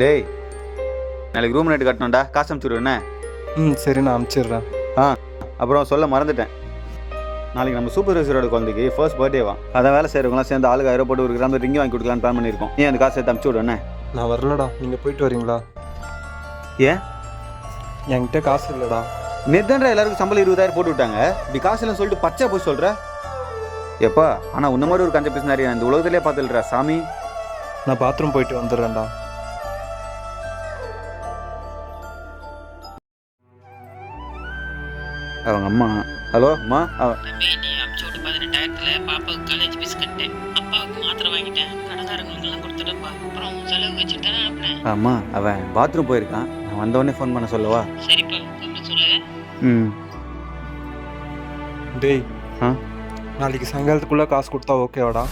டேய் நாளைக்கு room rate கட்டணும்டா. காசு அனுப்பிச்சுடுவேண்ணே ம் சரி நான் அனுப்பிச்சிடுறேன் ஆ அப்புறம் சொல்ல மறந்துட்டேன். நாளைக்கு நம்ம சூப்பர்வைசரோட குழந்தைக்கு ஃபர்ஸ்ட் பர்த்டேவா அதான் வேலை செய்கிறவங்களாம் சேர்ந்து ஆளுக்கு போட்டு ஒரு கிராம் ரிங்கி வாங்கி கொடுக்கலான்னு பிளான் பண்ணியிருக்கோம். நீ அந்த காசை அனுப்பிச்சு விடுவேண்ணே நான் வரலடா. நீங்கள் போயிட்டு வரீங்களா? ஏன்? என்கிட்ட காசு இல்லைடா. நெத்தன்ற எல்லாருக்கும் சம்பளம் இருபதாயிரம் போட்டு விட்டாங்க. இப்படி காசு இல்லைன்னு சொல்லிட்டு பச்சை போய் சொல்கிற எப்பா ஆனால் உன்ன மாதிரி ஒரு கஞ்ச பேசினாரி நான் இந்த உலகத்திலே பார்த்துல்றா சாமி. நான் பாத்ரூம் போயிட்டு வந்துடுறேன்டா. அவங்க அம்மா. ஹலோ அம்மா. அவ- தம்பி நீ அமுச்சு விட்டு பதினெட்டாயிரத்துல பாப்பாவுக்கு காலேஜ் ஃபீஸ் கட்டேன் அப்பாவுக்கு மாத்திரை வாங்கிட்டேன். கடைக்காரங்களுக்கு எல்லாம் கொடுத்துட்டப்பா அப்புறம் உன் செலவு வச்சுட்டு தானே அனுப்புனேன். அம்மா அவன் பாத்ரூம் போயிருக்கான். நான் வந்தவொடனே ஃபோன் பண்ண சொல்லவா? சரிப்பா. கூப்பிட்டு சொல்லு. ம். டேய் ஆ? நாளைக்கு சாயங்காலத்துக்குள்ளே காசு கொடுத்தா ஓகேவாடா